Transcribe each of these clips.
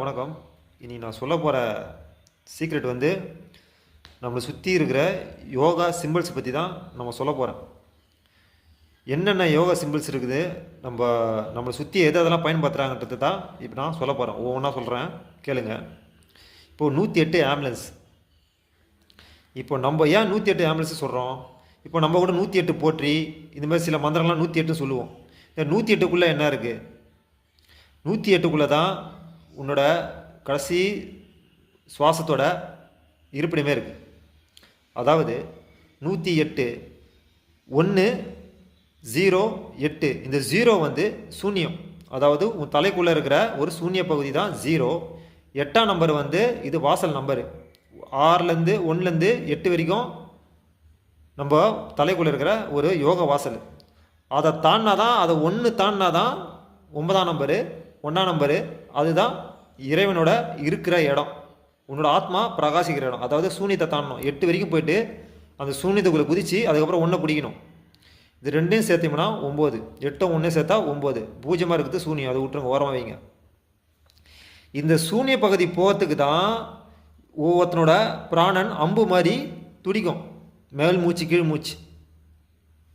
வணக்கம். இனி நான் சொல்ல போகிற சீக்ரெட் வந்து நம்மளை சுற்றி இருக்கிற யோகா சிம்பிள்ஸ் பற்றி தான் நம்ம சொல்ல போகிறேன் என்னென்ன யோகா சிம்பிள்ஸ் இருக்குது நம்ம நம்மளை சுற்றி எது அதெல்லாம் பயன்படுத்துகிறாங்கன்றது தான் இப்போ நான் சொல்ல போகிறேன் ஒவ்வொன்றா சொல்கிறேன் கேளுங்க. இப்போது நூற்றி எட்டு ஆம்புலன்ஸ் இப்போ நம்ம ஏன் நூற்றி எட்டு ஆம்புலன்ஸ் சொல்கிறோம் இப்போ நம்ம கூட நூற்றி எட்டு போற்றி இந்த மாதிரி சில மந்திரங்கள்லாம் நூற்றி எட்டு சொல்லுவோம். இந்த நூற்றி எட்டுக்குள்ளே என்ன இருக்குது நூற்றி எட்டுக்குள்ளே தான் உன்னோட கடைசி சுவாசத்தோட இருப்பிடமே இருக்குது அதாவது நூற்றி எட்டு ஒன்று ஜீரோ எட்டு. இந்த ஜீரோ வந்து சூன்யம். அதாவது உன் தலைக்குள்ளே இருக்கிற ஒரு சூன்ய பகுதி தான் ஜீரோ. எட்டாம் நம்பர் வந்து இது வாசல் நம்பரு. ஆறுலேருந்து ஒன்றுலேருந்து எட்டு வரைக்கும் நம்ம தலைக்குள்ளே இருக்கிற ஒரு யோக வாசல். அதை தாண்டினா தான் அதை ஒன்று தாண்டினா தான் ஒன்பதாம் நம்பரு ஒன்றாம் நம்பரு அதுதான் இறைவனோட இருக்கிற இடம் உன்னோட ஆத்மா பிரகாசிக்கிற இடம். அதாவது சூனியத்தை தாண்டணும். எட்டு வரைக்கும் போயிட்டு அந்த சூனியத்துக்குள்ளே குதித்து அதுக்கப்புறம் ஒன்றை பிடிக்கணும். இது ரெண்டையும் சேர்த்தோம்னா ஒம்பது எட்டும் ஒன்றையும் சேர்த்தா ஒம்பது பூஜ்ஜியமாக இருக்குது சூனியம். அதை விட்டுருங்க ஓரமாக வைங்க. இந்த சூனிய பகுதி போகிறதுக்கு தான் ஒவ்வொருத்தனோட பிராணன் அம்பு மாதிரி துடிக்கும். மேல் மூச்சு கீழ் மூச்சு.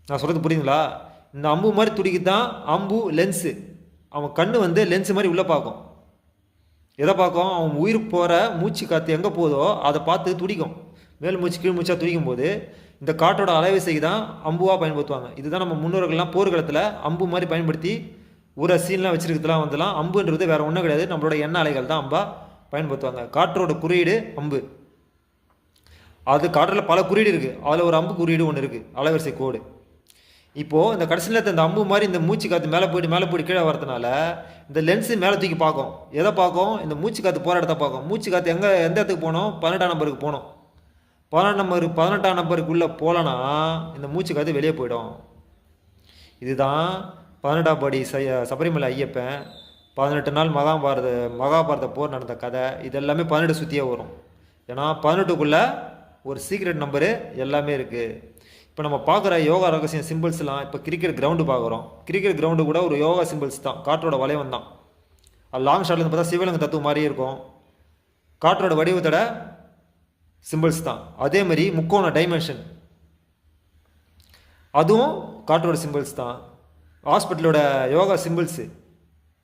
நான் சொல்கிறது புரியுதுங்களா? இந்த அம்பு மாதிரி துடிக்கு தான் அம்பு லென்ஸு அவன் கண் வந்து லென்ஸ் மாதிரி உள்ளே பார்க்கும். எதை பார்க்கும்? அவன் உயிர் போகிற மூச்சு காற்று எங்கே போதோ அதை பார்த்து துடிக்கும். மேல் மூச்சு கீழ் மூச்சாக துடிக்கும் போது இந்த காற்றோட அலைவரிசைக்கு தான் அம்புவாக பயன்படுத்துவாங்க. இதுதான் நம்ம முன்னோர்கள்லாம் போர்க்களத்தில் அம்பு மாதிரி பயன்படுத்தி ஒரு சீன்லாம் வச்சிருக்கிறதுலாம் வந்துலாம் அம்புன்றது வேறு ஒன்றும் கிடையாது. நம்மளோட எண்ண அலைகள் தான் அம்பா பயன்படுத்துவாங்க. காற்றோட குறியீடு அம்பு. அது காற்றில் பல குறியீடு இருக்குது அதில் ஒரு அம்பு குறியீடு ஒன்று இருக்குது அலைவரிசை கோடு. இப்போது இந்த கடைசியில் இந்த அம்பு மாதிரி இந்த மூச்சு காற்று மேலே போயிட்டு மேலே போயிட்டு கீழே வரதுனால இந்த லென்ஸு மேலே தூக்கி பார்க்கும். எதை பார்க்கும்? இந்த மூச்சு காற்று போகிற இடத்த பார்க்கும். மூச்சு காற்று எங்கே எந்த இடத்துக்கு போகணும்? பன்னெண்டாம் நம்பருக்கு போகணும். பதினெட்டு நம்பர் பதினெட்டாம் நம்பருக்குள்ளே போகலன்னா இந்த மூச்சு காற்று வெளியே போயிடும். இதுதான் பதினெட்டாம் படி சபரிமலை ஐயப்பன் பதினெட்டு நாள் மகாபாரத மகாபாரத போர் நடந்த கதை. இது எல்லாமே பதினெட்டு சுற்றியே வரும். ஏன்னா பதினெட்டுக்குள்ளே ஒரு சீக்ரெட் நம்பரு எல்லாமே இருக்குது இப்போ நம்ம பார்க்குற யோகா ரகசியம் சிம்பிள்ஸ்லாம் இப்போ கிரிக்கெட் கிரவுண்டு பார்க்குறோம். கிரிக்கெட் கிரவுண்டு கூட ஒரு யோகா சிம்பிள்ஸ் தான். காற்றோட வளைவம் தான். அது லாங் ஷாட்லேருந்து பார்த்தா சிவலிங்க தத்துவம் மாதிரியே இருக்கும். காற்றோட வடிவத்தோட சிம்பிள்ஸ் தான். அதே மாதிரி முக்கோண டைமென்ஷன் அதுவும் காற்றோட சிம்பிள்ஸ் தான். ஹாஸ்பிட்டலோட யோகா சிம்பிள்ஸு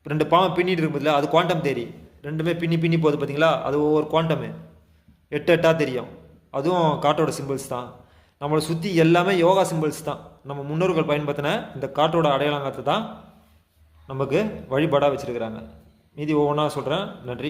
ரெண்டு பாவம் பின்னிட்டு இருக்கும்போதுல அது குவாண்டம் தேரி ரெண்டுமே பின்னி பின்னி போகுது பார்த்தீங்களா அது ஒவ்வொரு குவாண்டமு எட்டு எட்டாக தெரியும். அதுவும் காற்றோட சிம்பிள்ஸ் தான். நம்மளை சுற்றி எல்லாமே யோகா சிம்பிள்ஸ் தான். நம்ம முன்னோர்கள் பயன்படுத்தின இந்த காற்றோட அடையாளங்காத்து தான் நமக்கு வழிபாடாக வச்சுருக்கிறாங்க. மீதி ஒவ்வொன்றா சொல்கிறேன் நன்றி.